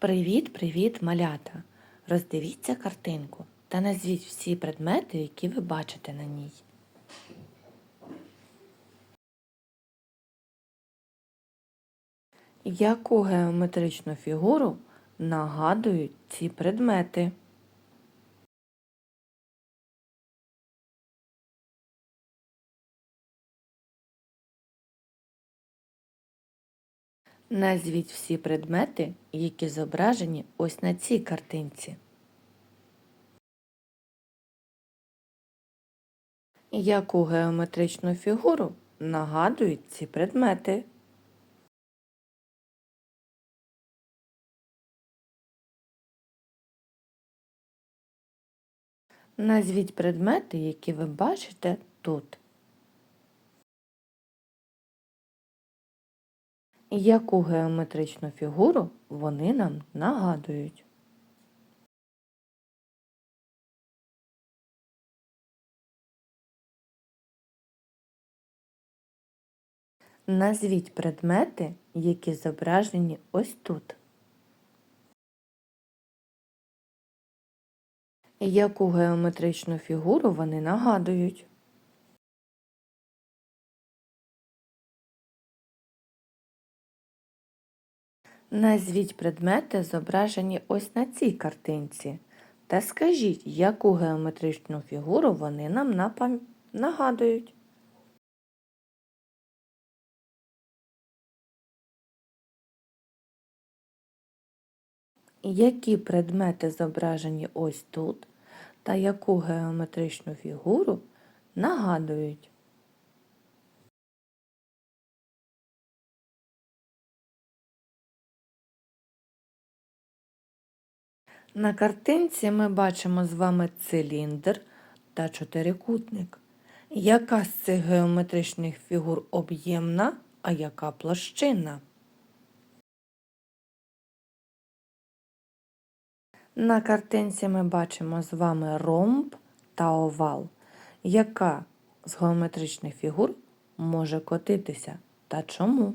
Привіт-привіт, малята! Роздивіться картинку та назвіть всі предмети, які ви бачите на ній. Яку геометричну фігуру нагадують ці предмети? Назвіть всі предмети, які зображені ось на цій картинці. Яку геометричну фігуру нагадують ці предмети? Назвіть предмети, які ви бачите тут. Яку геометричну фігуру вони нам нагадують? Назвіть предмети, які зображені ось тут. Яку геометричну фігуру вони нагадують? Назвіть предмети, зображені ось на цій картинці, та скажіть, яку геометричну фігуру вони нам напам... нагадують. Які предмети зображені ось тут, та яку геометричну фігуру нагадують? На картинці ми бачимо з вами циліндр та чотирикутник. Яка з цих геометричних фігур об'ємна, а яка площинна? На картинці ми бачимо з вами ромб та овал. Яка з геометричних фігур може котитися та чому?